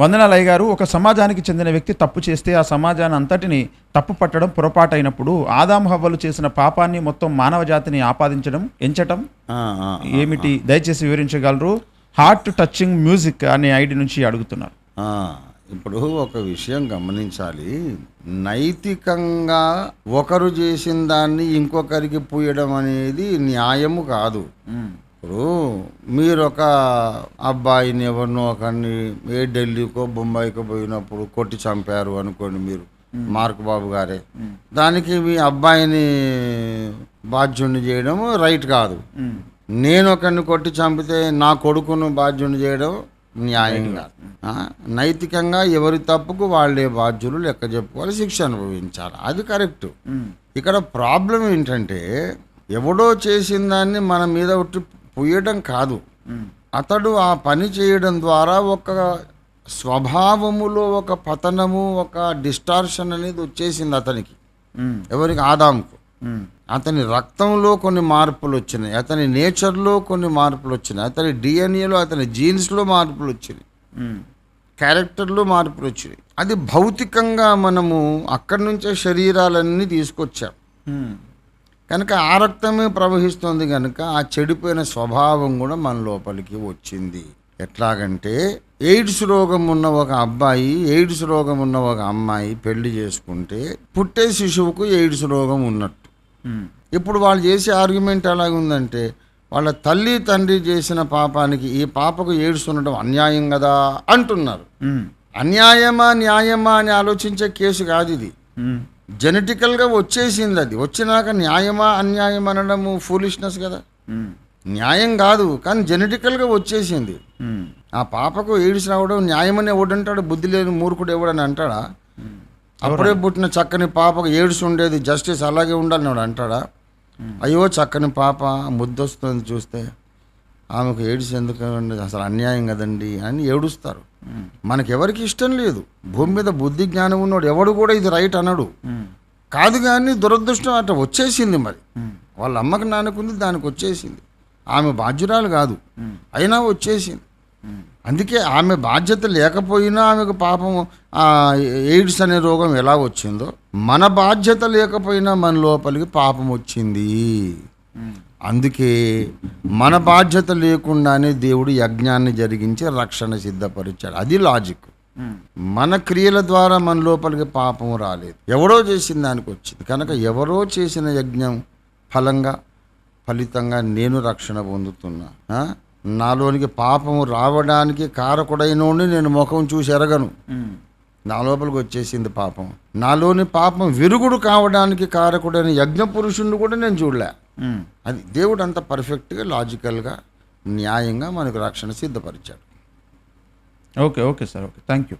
వందనాలయ్య గారు ఒక సమాజానికి చెందిన వ్యక్తి తప్పు చేస్తే ఆ సమాజాన్ని అంతటిని తప్పు పట్టడం పొరపాటైనప్పుడు ఆదాము హవ్వలు చేసిన పాపాన్ని మొత్తం మానవ జాతిని ఆపాదించడం ఎంచటం? ఏమిటి? దయచేసి వివరించగలరు. హార్ట్ టచింగ్ మ్యూజిక్ అనే ఐడి నుంచి అడుగుతున్నారు. ఇప్పుడు ఒక విషయం గమనించాలి. నైతికంగా ఒకరు చేసిన దాన్ని ఇంకొకరికి పూయడం అనేది న్యాయము కాదు. ఇప్పుడు మీరు ఒక అబ్బాయిని ఎవరినో ఒకరిని ఏ ఢిల్లీకో బొంబాయికో పోయినప్పుడు కొట్టి చంపారు అనుకోండి మీరు మార్క్ బాబు గారే. దానికి మీ అబ్బాయిని బాధ్యుణ్ణి చేయడం రైట్ కాదు. నేను ఒకరిని కొట్టి చంపితే నా కొడుకును బాధ్యుని చేయడం న్యాయం కాదు. ఆ, నైతికంగా ఎవరి తప్పుకు వాళ్ళే బాధ్యులు లెక్క చెప్పుకోవాలి శిక్ష అనుభవించాలి. అది కరెక్ట్. ఇక్కడ ప్రాబ్లం ఏంటంటే ఎవడో చేసిన దాన్ని మన మీద ఒట్టి పుయ్యడం కాదు. అతడు ఆ పని చేయడం ద్వారా ఒక స్వభావములో ఒక పతనము ఒక డిస్టార్షన్ అనేది వచ్చేసింది అతనికి. ఎవరికి? ఆదాముకు. అతని రక్తంలో కొన్ని మార్పులు వచ్చినాయి. అతని నేచర్లో కొన్ని మార్పులు వచ్చినాయి. అతని డిఎన్ఏలో అతని జీన్స్లో మార్పులు వచ్చినాయి. క్యారెక్టర్లో మార్పులు వచ్చినాయి. అది భౌతికంగా మనము అక్కడి నుంచే శరీరాలన్నీ తీసుకొచ్చాం. కనుక ఆ రక్తమే ప్రవహిస్తుంది కనుక ఆ చెడిపోయిన స్వభావం కూడా మన లోపలికి వచ్చింది. ఎట్లాగంటే ఎయిడ్స్ రోగం ఉన్న ఒక అబ్బాయి ఎయిడ్స్ రోగం ఉన్న ఒక అమ్మాయి పెళ్ళి చేసుకుంటే పుట్టే శిశువుకు ఎయిడ్స్ రోగం ఉన్నట్టు. ఇప్పుడు వాళ్ళు చేసే ఆర్గ్యుమెంట్ ఎలాగుందంటే వాళ్ళ తల్లి తండ్రి చేసిన పాపానికి ఈ పాపకు ఎయిడ్స్ ఉండడం అన్యాయం కదా అంటున్నారు. అన్యాయమా న్యాయమా అని ఆలోచించే కేసు కాదు ఇది. జెనెటికల్గా వచ్చేసింది అది. వచ్చినాక న్యాయమా అన్యాయం అనడము ఫూలిష్నెస్ కదా. న్యాయం కాదు కానీ జెనెటికల్గా వచ్చేసింది. ఆ పాపకు ఎయిడ్స్ రావడం న్యాయమని ఎవడంటాడు బుద్ధి లేని మూర్ఖుడు ఎవడని అంటాడా? అప్పుడే పుట్టిన చక్కని పాపకు ఏడుసు ఉండేది జస్టిస్ అలాగే ఉండాలని వాడు అంటాడా? అయ్యో చక్కని పాప ముద్దొస్తుంది చూస్తే. ఆమెకు ఏడ్స్ ఎందుకు అసలు అన్యాయం కదండి అని ఏడుస్తారు. మనకెవరికి ఇష్టం లేదు. భూమి మీద బుద్ధి జ్ఞానం ఉన్నవాడు ఎవడు కూడా ఇది రైట్ అనడు. కాదు కానీ దురదృష్టం అట్లా వచ్చేసింది మరి. వాళ్ళ అమ్మకి నాన్నకుంది దానికి వచ్చేసింది. ఆమె బాధ్యురాలు కాదు. అయినా వచ్చేసింది. అందుకే ఆమె బాధ్యత లేకపోయినా ఆమెకు పాపం ఎయిడ్స్ అనే రోగం ఎలా వచ్చిందో మన బాధ్యత లేకపోయినా మన లోపలికి పాపం వచ్చింది. అందుకే మన బాధ్యత లేకుండానే దేవుడు యజ్ఞాన్ని జరిగించి రక్షణ సిద్ధపరిచాడు. అది లాజిక్. మన క్రియల ద్వారా మన లోపలికి పాపం రాలేదు. ఎవడో చేసిన దానికి వచ్చింది. కనుక ఎవరో చేసిన యజ్ఞం ఫలంగా ఫలితంగా నేను రక్షణ పొందుతున్నా. నాలోనికి పాపము రావడానికి కారకుడైనోడిని నేను ముఖం చూసి ఎరగను. నా లోపలికి వచ్చేసింది పాపం. నాలోని పాపం విరుగుడు కావడానికి కారకుడైన యజ్ఞ పురుషుణ్ణి కూడా నేను చూడలే. అది దేవుడు అంత పర్ఫెక్ట్గా లాజికల్గా న్యాయంగా మనకు రక్షణ సిద్ధపరిచాడు. Okay okay sir okay. Thank you